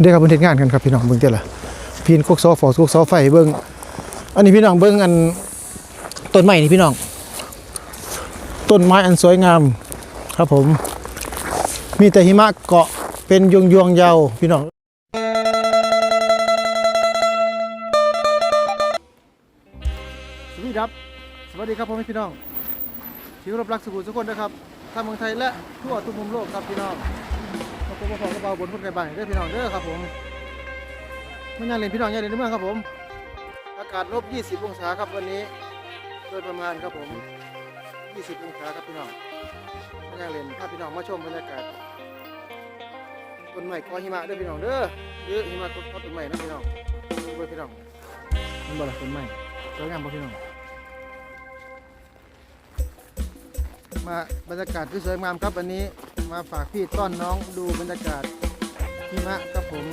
เด้ครับเพิ่นเฮ็ดงานกันครับพี่น้องเบิ่งเด้อล่ะพีนกกเสาฟอกกกเสาไฟเบิ่งอันนี้พี่น้องเบิ่งอันต้นไม้นี่พี่น้อง ต้นไม้อันสวยงามครับผม มีแต่หิมะเกาะเป็นยวงยวงยาวพี่น้องสวัสดีครับ สวัสดีครับพ่อแม่พี่น้องที่เคารพรักสุขุทุกคนนะครับทั้งเมืองไทยและทั่วทุกมุมโลกครับพี่น้อง มาพบกับผมกระเป๋าบนพุ่นไก่บ้านเด้อพี่น้องเด้อครับผมมันยังเล่นพี่น้องยังเล่นในเมืองครับผม อากาศลบ 20 องศาครับวันนี้ โดยประมาณครับผม 20 องศาครับพี่น้องมันยังเล่นพาพี่น้องมาชมบรรยากาศต้นไม้กอหิมะเด้อพี่น้องเด้อหรือหิมะกอต้นไม้นะพี่น้องดูไปพี่น้องมันบ่ละต้นไม้สวยงามบ่พี่น้องมาบรรยากาศที่สวยงามครับวันนี้ มาฝากพี่ต้อนน้องดูบรรยากาศหิมะครับผม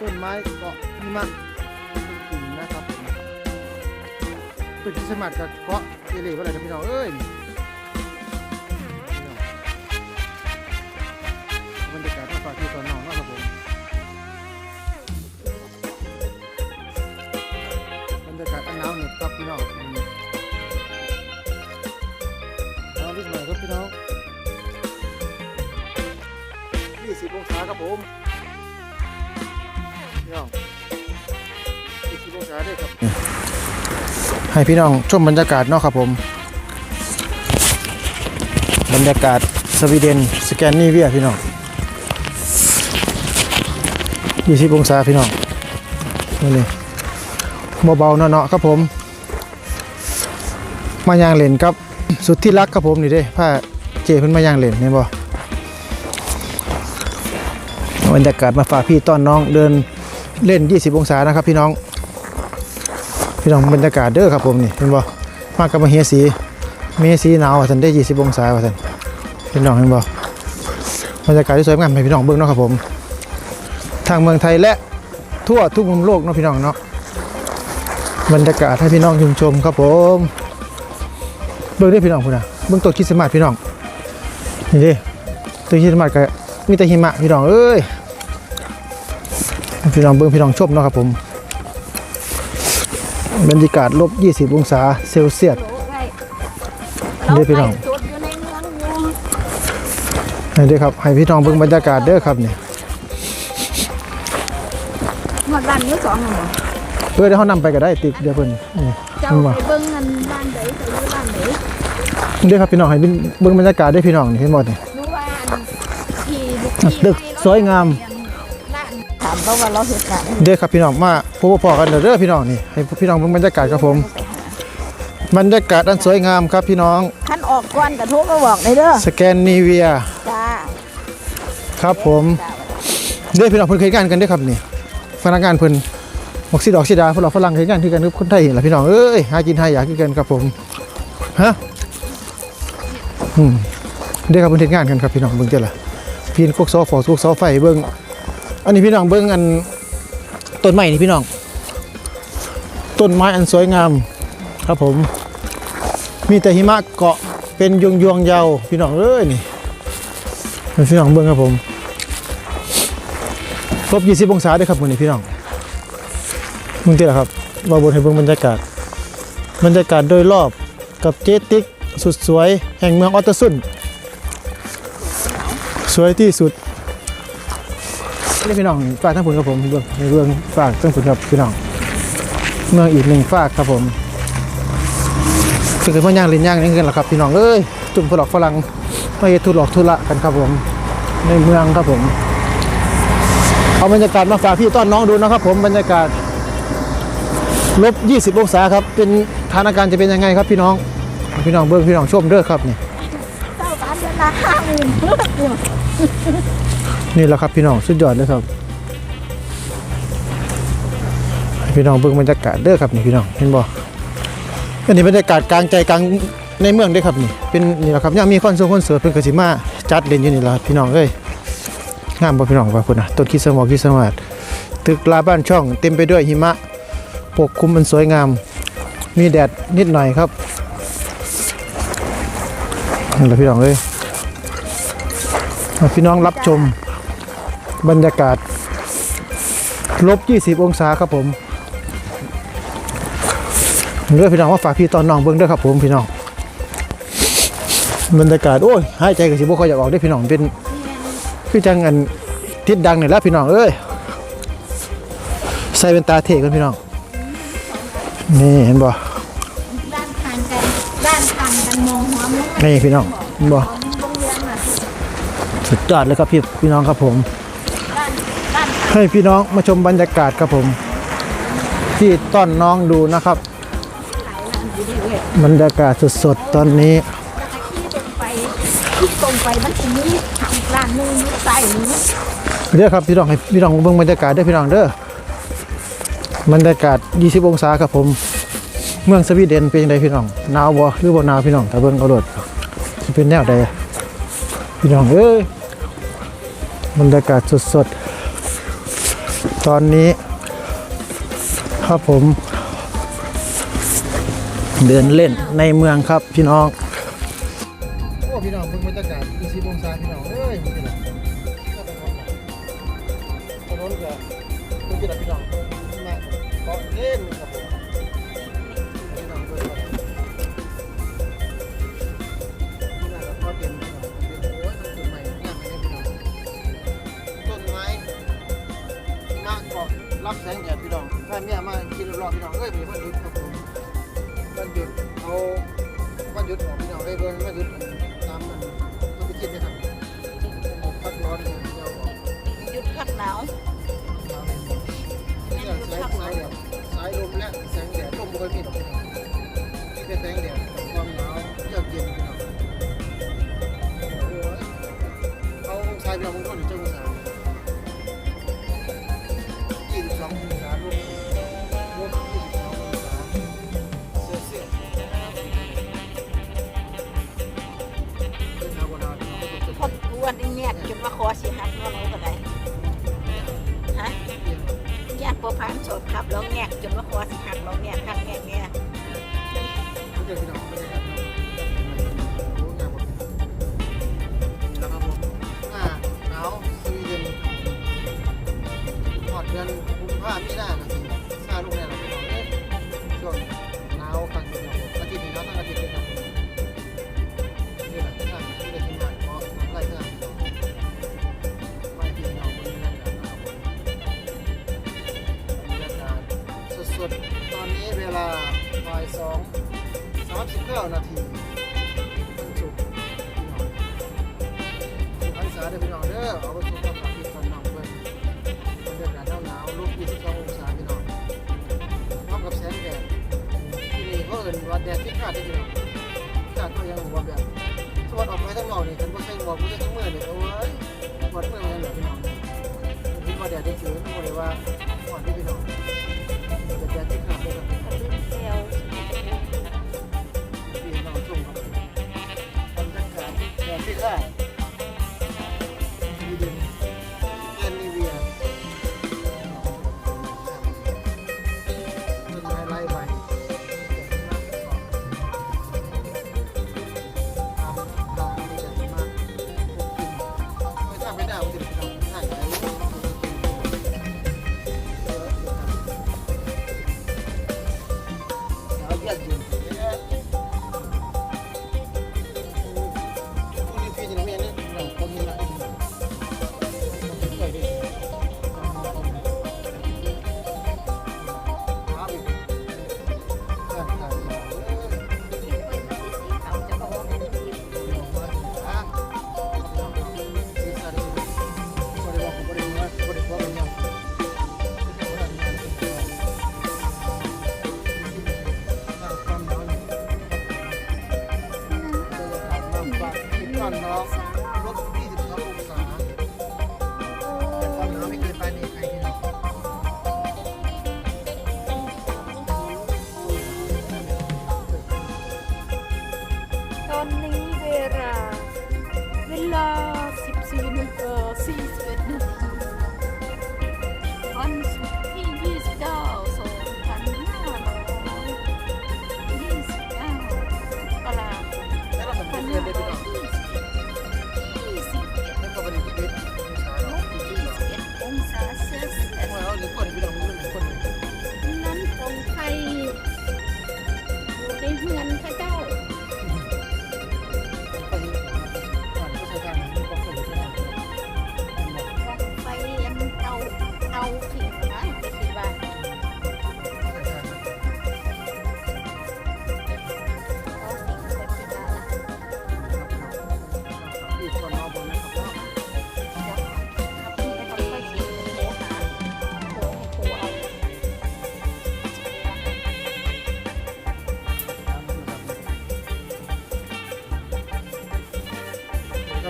ต้นไม้เกาะหิมะกิ่นะครับผมตึกที่สมัครกับเกาะเอเล่ว่าอะไรนะพี่น้องเอ้ยบรรยากาศมาฝากพี่ต้อนน้องนะครับผมบรรยากาศหนาวเหน็บครับพี่น้องรีบมาครับพี่น้อง 10องศาครับผมย่อง20องศาได้ครับ ให้พี่น้องชมบรรยากาศเนาะครับผม บรรยากาศสวีเดนสแกนนิเวียพี่น้อง20องศาพี่น้องนี่เลยเบาๆเนาะครับผม มายางเลนครับสุดที่รักครับผมนี่เด้ผ้าเจเพิ่นมายางเลนเนี่ยบ่ บรรยากาศมาฝากพี่ต้อนน้องเดินเล่น 20 องศานะครับพี่น้อง พี่น้องบรรยากาศเด้อครับผมนี่เห็นบ่มากับมาเฮียสีมีสีหนาวว่าซั่นได้ 20 องศาว่าซั่นพี่น้องเห็นบ่บรรยากาศที่สวยงามให้พี่น้องเบิ่งเนาะครับผม ทางเมืองไทยและทั่วทุกมุมโลกเนาะพี่น้องเนาะบรรยากาศให้พี่น้องชมชมครับผมเบิ่งได้พี่น้องพุ่นน่ะเบิ่งต้นคริสต์มาสพี่น้องนี่ด้ต้นคริสต์มาสก็มีแต่หิมะพี่น้องเอ้ย พี่น้องเบิ่งพี่น้องชมเนาะครับผมบรรยากาศลบ 20 องศาเซลเซียสเด้อพี่น้องสุดอยู่ในเมืองอยู่นี่เด้อครับ ให้พี่น้องเบิ่งบรรยากาศเด้อครับนี่หมดบ้านอยู่สองหมู่เพื่อได้เฮานำไปก็ได้ติดเดี๋ยวเพิ่นนี่เจ้านี่ว่าไปเบิ่งเงินบ้านใดไปอยู่บ้านไหนเด้อครับพี่น้องให้เบิ่งบรรยากาศเด้อพี่น้องนี่เห็นบ่นี่รู้ว่าอันที่ตึกสวยงามถามเพราะว่าเราเฮ็ดการเด้อครับพี่น้องมาพบพอกันเด้อเด้อพี่น้องนี่ให้พี่น้องเบิ่งบรรยากาศครับผมบรรยากาศอันสวยงามครับพี่น้องคันออกก่อนก็โทรมาบอกได้เด้อสแกนนีเวียจ้าครับผมเด้อพี่น้องเพิ่นเคยงานกันเด้อครับนี่พนักงานเพิ่นออกซิดออกซิดาพวกเราฝรั่งเคยงานคือกันกับคนไทยล่ะพี่น้องเอ้ยหากินหาอยากคือกันครับผมฮะอืมเด้อครับเพิ่นเฮ็ดงานกันครับพี่น้องเบิ่งเด้อล่ะพีนกกเสาฟอกกกเสาไฟเบิ่ง อันนี้พี่น้องเบิ่งอันต้นไม้นี่พี่น้อง ต้นไม้อันสวยงามครับผม มีแต่หิมะเกาะเป็นยวงยวงยาวพี่น้องเอ้ยนี่พี่น้องเบิ่งครับผมลบ20องศาด้วยครับมื้อนี้พี่น้องมึงที่ละครับว่าบนให้เบิ่งบรรยากาศ บรรยากาศโดยรอบกับเจติกสุดสวย แห่งเมืองออตเตอร์ซุนสวยที่สุด นี่พี่น้องฝากทั้งผลครับผมเบิ่งในเรื่องฝากทั้งผลครับพี่น้องเมืองอีกหนึ่งฝากครับผมถึงมันย่างเล่นย่างนี่กันละครับพี่น้องเอ้ยจุ่มฝรั่งฝรั่งไม่ทุหลอกทุระกันครับผม ในเมืองครับผม เอาบรรยากาศมาฝากพี่ต้อนน้องดูนะครับ ผมบรรยากาศลบ 20 องศาครับ เป็นสถานการจะเป็นยังไงครับพี่น้อง พี่น้องเบิ้งพี่น้องชมเด้อครับนี่เจ้าบ้านเดือนละห้าหมื่นเลือกอยู่ นี่แหละครับพี่น้องสุดยอดเลยครับ พี่น้องเบิ้งบรรยากาศเด้อครับนี่พี่น้องเห็นบ่อันนี้บรรยากาศกลางใจกลางในเมืองเด้อครับนี่เป็นนี่แหละครับยังมีคอนเสิร์ตคอนเสิร์ตเพิ่นกสิมาจัดเล่นอยู่นี่ล่ะพี่น้องเอ้ยงามบ่พี่น้องว่าพุ่นนะต้นคริดสต์มอกคริสต์มาสตึกลาบ้านช่องเต็มไปด้วยหิมะปกคลุมมันสวยงาม มีแดดนิดหน่อยครับนี่แหละพี่น้องเอ้ยพี่น้องรับชม บรรยากาศลบ 20 องศาครับผมเด้อพี่น้องว่าฝากพี่ตอนน้องเบิ่งเด้อครับผมพี่น้องบรรยากาศโอ้ยหายใจก็สิบ่ค่อยอยากออกเด้อพี่น้องเป็นคือจังอันทิศดังนี่แหละพี่น้องเอ้ยใส่เป็นตาเทกันพี่น้อง นี่เห็นบ่ด้านทางกันด้านทางกันมองหัวมุ้งนี่พี่น้องเห็นบ่มุ้งโรงเรียนน่ะสุดยอดเลยครับพี่พี่น้องครับผมด้านด้าน ให้พี่น้องมาชมบรรยากาศครับผม ที่ต้อนน้องดูนะครับ บรรยากาศสดๆตอนนี้ที่ตรงไปมันจะมีทางร้านหนึงใต้นึงเด้อครับพี่น้องให้พี่น้องเบิ่งบรรยากาศเด้อพี่น้องเด้อบรรยากาศ 20 องศาครับผม เมืองสวีเดนเป็นยังไงพี่น้องหนาวบ่หรือบ่หนาวพี่น้องถ้าเบิ่งเอาโลดเป็นแนวใดพี่น้องเอ้ยบรรยากาศสดๆ ตอนนี้ครับผม เดินเล่นในเมืองครับพี่น้องโอ้พี่น้องเพิ่งบรรยากาศอีซีบงซาพี่น้องเอ้ยพี่น้องถนนก็พี่น้องพี่น้องมาเกาะเล่นครับ พี่น้องเอ้ยมีวันหยุดครับผมวันหยุดเอาวันหยุดของพี่น้องได้เบิ่งวันหยุดตามมันต้องไปคิดนะครับพักร้อนเนี่ยเดี๋ยวออกหยุดพักหนาวเนี่ยสายสายแบบสายลมและแสงแดดลมบ่ค่อยมีดอกพี่น้องมีแต่แสงแดด จนว่าคอสิหักเราแงกหัก สุดตอนนี้เวลาบ่ายสองสามสิบเก้านาทีวันศุกร์พี่น้องสุพรรณษาเด้อพี่น้องเด้อเอาไปชมกับพี่ฟันน้องเพิ่อนบรรยากาศหนาวๆลบ22องศาพี่น้องพร้อมกับแสงแดดที่นี่เขาเอิ้นว่าแดดที่ขาดเด้พี่น้องขาดเขายังว่าแบบสวัสดออกไปทั้งนอกนี่เพิ่นบ่ใส่หมวกบ่ใส่ถุงมือเนี่ยโอ้ยปวดมือมันเหรอพี่น้องคิดว่าแดดได้ถือมันบ่ได้ว่าหวานที่พี่น้อง เ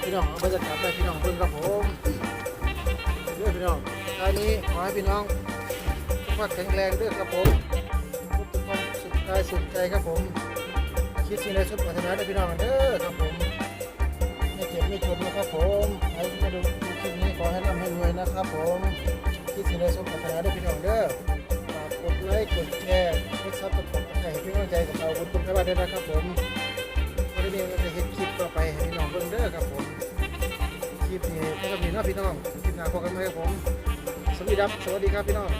ครับพี่น้องเอาบรรยากาศไปพี่น้องเพิ่งครับผมเด้อพี่น้องท้ายนี้ขอให้พี่น้องสุขภาพแข็งแรงเด้อครับผมทุกคนสุขกายสุขใจครับผม คิดสิ่งใดสุดปรารถนาเด้พี่น้องเด้อครับผมไม่เจ็บไม่จนนะครับผมใครที่มาดูคลิปนี้ขอให้ร่ำให้รวยนะครับผมคิดสิ่งใดสุดปรารถนาเด้พี่น้องเด้อฝากกดไลค์กดแชร์กดซับสไครต์ให้พี่น้องใจกับเราบุญคุณพระบาทด้วยนะครับผมวันนี้เราจะเห็นคลิปต่อไปให้พี่น้องเบิ่งเด้อครับผม คลิปนี้ก็มีน้องพี่น้องคลิปหน้าพบกันไหมครับผมสวัสดีครับสวัสดีครับพี่น้อง